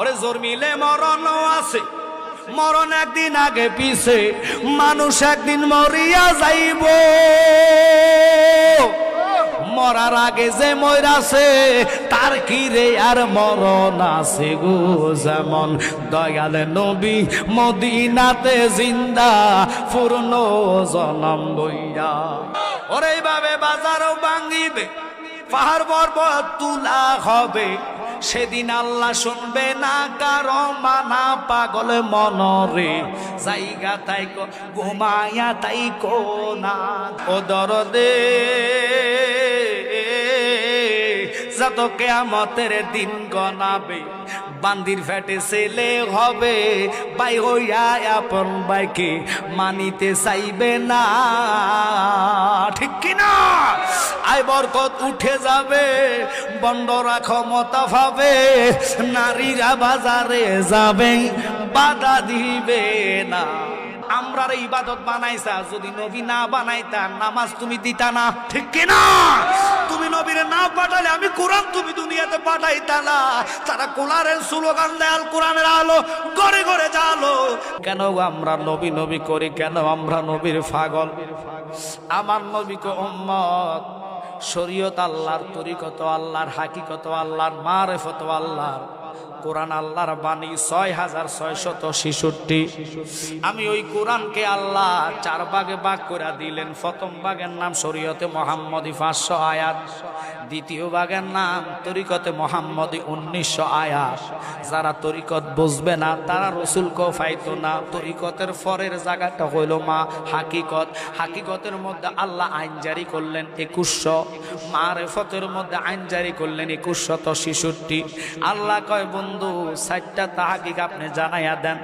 ওরে জোর মিলে মরণও আছে। মরণ একদিন আগে পিছে, মানুষ একদিন মরিয়া যাইব। মরার আগে যে মরাছে তার কি রে আর মরণ আছে গো যেমন। দয়াল নবী মদিনাতে জিন্দা, পূর্ণ জনম বইয়া ওরে এইভাবে বাজারও ভাঙিবে পাহাড় পর্বত তুলা হবে। সেদিন আল্লাহ শুনবে না কারও মানা পাগল মনরে। জায়গা তাই ঘুমায়া তাই না। ও দরদে, যত কেয়ামতের দিন গনাবে বান্দির ফ্যাটে ছেলে হবে। বাই হইয়া আপন বাইকে মানিতে চাইবে না। ঠিক কিনা? আই বরকত উঠে যাবে, বন্ডরা ক্ষমতা পাবে, নারীরা বাজারে যাবে, বাধা দিবে না। আমরার ইবাদত বানাইছা যদি নবী না বানাইতা নামাজ তুমি দিতা না। ঠিক কিনা? তুমি নবীরে না পাঠালে আমি কোরআন তুমি দুনিয়াতে পাঠাইতা না। তারা কোরআনের স্লোগান দেয়াল কোরআনের আলো ঘরে ঘরে জালো কেন আমরা নবী নবী করি? কেন আমরা নবীর পাগল? আমার নবীকে উম্মত শরীয়ত আল্লাহর তরিকত আল্লাহর হাকিকত আল্লাহর মারেফত আল্লাহর কোরআন আল্লাহর বাণী ছয় হাজার ছয়শত ছিষট্টি। আমি ওই কোরআনকে আল্লাহ চার ভাগে ভাগ করে দিলেন। প্রথম ভাগের নাম শরীয়তে মোহাম্মদী পাঁচশো আয়াত। দ্বিতীয় ভাগের নাম তরিকতে মোহাম্মদী উনিশশো আয়াত যারা তরিকত বুঝবে না, তারা রসুলকেও পাইতো না। তরিকতের ফরের জায়গাটা হইল মা হাকিকত। হাকিকতের মধ্যে আল্লাহ আইন জারি করলেন একুশশো। মারেফতের মধ্যে আইন জারি করলেন একুশশত ছেষট্টি আল্লাহ কয়, বন্ধু, সাতটা তাহাকিক আপনি জানাইয়া দেন।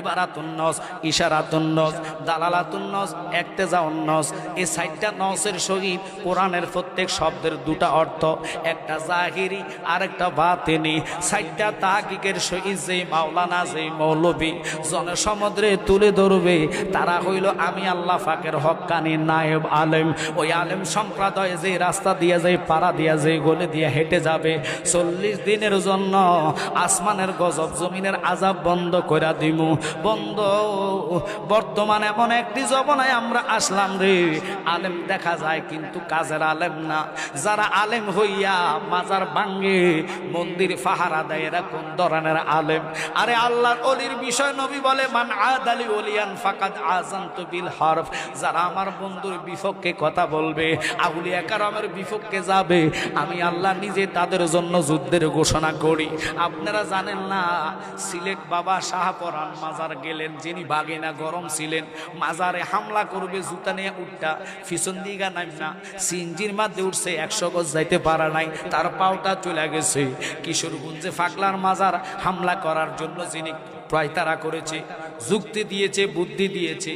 ইবারাতুন্নস ইশারাতুন্নস দালালাতুন্নস একতেজাউন্নস এই সাতটা নসের সহিত কোরআনের প্রত্যেক শব্দের দুটা অর্থ একটা জাহিরি আর একটা বাতেনি। সাতটা তাহাকিকের সহিত যেই মাওলানা, যেই মৌলবী, জনসমুদ্রে তুলে ধরবে, তারা হইল আমি আল্লাহ ফাকের হক্কানি নায়েব আলেম। ওই আলেম সম্প্রদায় যে রাস্তা দিয়ে যে পাড়া দিয়ে যে গলে দিয়ে হেঁটে যাবে, চল্লিশ দিনের জন্য আসমানের গজব জমিনের আজাব বন্ধ করে দিমু। বন্ধ, বর্তমানে এমন একটি জবনায় আমরা আসলাম রে। আলেম দেখা যায় কিন্তু কাজের আলেম না। যারা আলেম হইয়া মাজার ভাঙ্গে মন্দির ফাহারা দেয় এরা কোন ধরনের আলেম? আরে আল্লাহর অলির বিষয় নবী বলে, মান আদালি অলিয়ান ফাকাদ আজান্ত বিল হরফ। যারা আমার বন্ধুর বিপক্ষে কথা বলবে, আউলিয়া কারামের বিপক্ষে যাবে, আমি আল্লাহ নিজে তাদের জন্য যুদ্ধের ঘোষণা করি। আপনারা জানেন না, সিলেট বাবা শাহপরান মাজার গেলেন, যিনি বাগিনা গরম ছিলেন। মাজারে হামলা করবে, জুতা নিয়ে উঠটা পিছন দিঘা নাম না সিঞ্জির মাঝে উঠছে একশো গজ যাইতে পারা নাই, তার পাওটা চলে গেছে। কিশোরগঞ্জে ফাগলার মাজার হামলা করার জন্য যিনি প্রায় করেছে, যুক্তি দিয়েছে, বুদ্ধি দিয়েছে,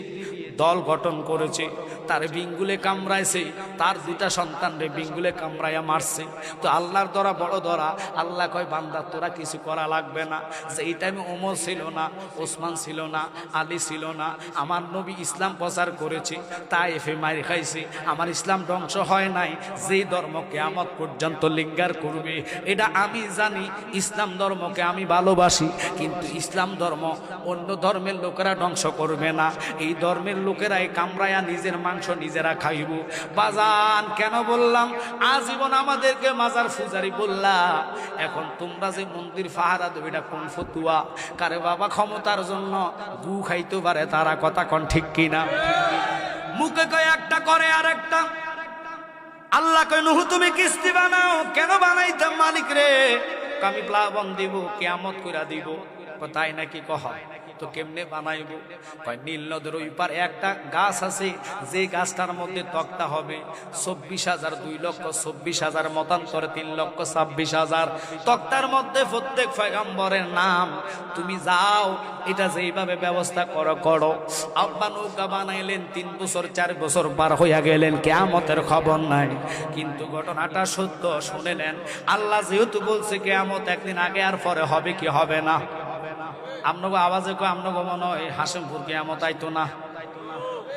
দল গঠন করেছে তার বিঙ্গুলে কামড়াইছে, তার দুটা সন্তানরে বিঙ্গুলে কামড়াইয়া মারছে। তো আল্লাহর দ্বারা বড় ধরা, আল্লাহ কয়, বান্দা, তোরা কিছু করা লাগবে না। যে এই টাইমে ওমর ছিল না, ওসমান ছিল না, আলী ছিল না, আমার নবী ইসলাম প্রচার করেছে তাই এফে মারি খাইছে, আমার ইসলাম ধ্বংস হয় নাই যে ধর্মকে আমার পর্যন্ত লিঙ্গার করবে, এটা আমি জানি, ইসলাম ধর্মকে আমি ভালোবাসি, কিন্তু ইসলাম ধর্ম অন্য ধর্মের লোকেরা ধ্বংস করবে না। এই ধর্মের লোকেরাই কামড়ায়া নিজের মাংস নিজেরা খাইব। বাজান, কেন বললাম? আজীবন আমাদেরকে মাজার ফুজারি বললা, এখন তোমরা যে মন্দির ফাহারা দেবে, এটা কোন ফতুয়া? কারে বাবা, ক্ষমতার জন্য গু খাইতে পারে, তারা কথা কন ঠিক কিনা? মুখে কয় একটা, করে আর একটা আল্লাহ কয়, নুহু, তুমি কিস্তি বানাও। কেন বানাইতাম মালিক রে? আমি প্লাবন দিব, কেয়ামত কইরা দিব। তাই নাকি কহ? কেমনে বানাইব? কয়, নীল নদের ওই পার একটা গাছ আছে, যে গাছটার মধ্যে তক্তা হবে। চব্বিশ হাজার, দুই লক্ষ চব্বিশ হাজার, মতান্তরে তিন লক্ষ ছাব্বিশ হাজার। তক্তার মধ্যে প্রত্যেক ফেগাম্বরের নাম। তুমি যাও, এটা যেইভাবে ব্যবস্থা করো করো। আব্বা নৌকা বানাইলেন, তিন বছর, চার বছর পার হইয়া গেলেন, কেয়ামতের খবর নাই। কিন্তু ঘটনাটা সত্য শুনেলেন আল্লাহ যেহেতু বলছে, কেয়ামত একদিন আগে আর পরে হবে কি হবে না। আপনাকে আওয়াজে কয়, আমনগো মনে হয় হাসেমপুর কেয়ামত আইতো না।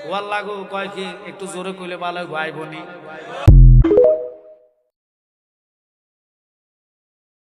ওয়াল্লাগো কয় কি, একটু জোরে কইলে ভালো গাইবনি